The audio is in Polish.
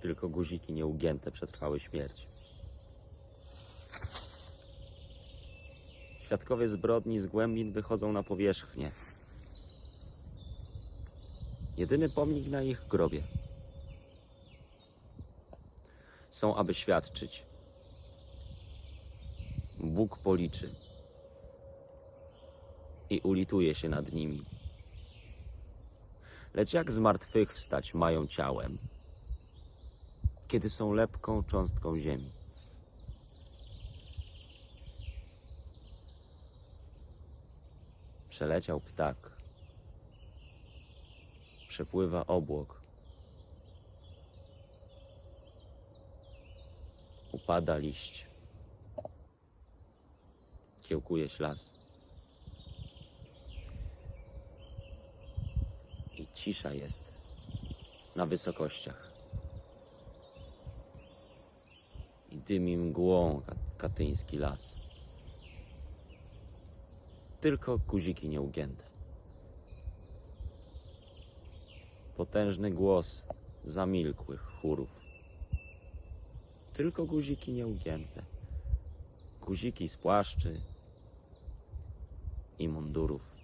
Tylko guziki nieugięte przetrwały śmierć. Świadkowie zbrodni z głębin wychodzą na powierzchnię. Jedyny pomnik na ich grobie. Są, aby świadczyć. Bóg policzy i ulituje się nad nimi. Lecz jak zmartwychwstać mają ciałem, kiedy są lepką cząstką ziemi? Przeleciał ptak. Przepływa obłok. Upada liść. Kiełkuje się las. I cisza jest na wysokościach. I dymi mgłą ka- katyński las. Tylko guziki nieugięte. Potężny głos zamilkłych chórów. Tylko guziki nieugięte. Guziki z płaszczy i mundurów.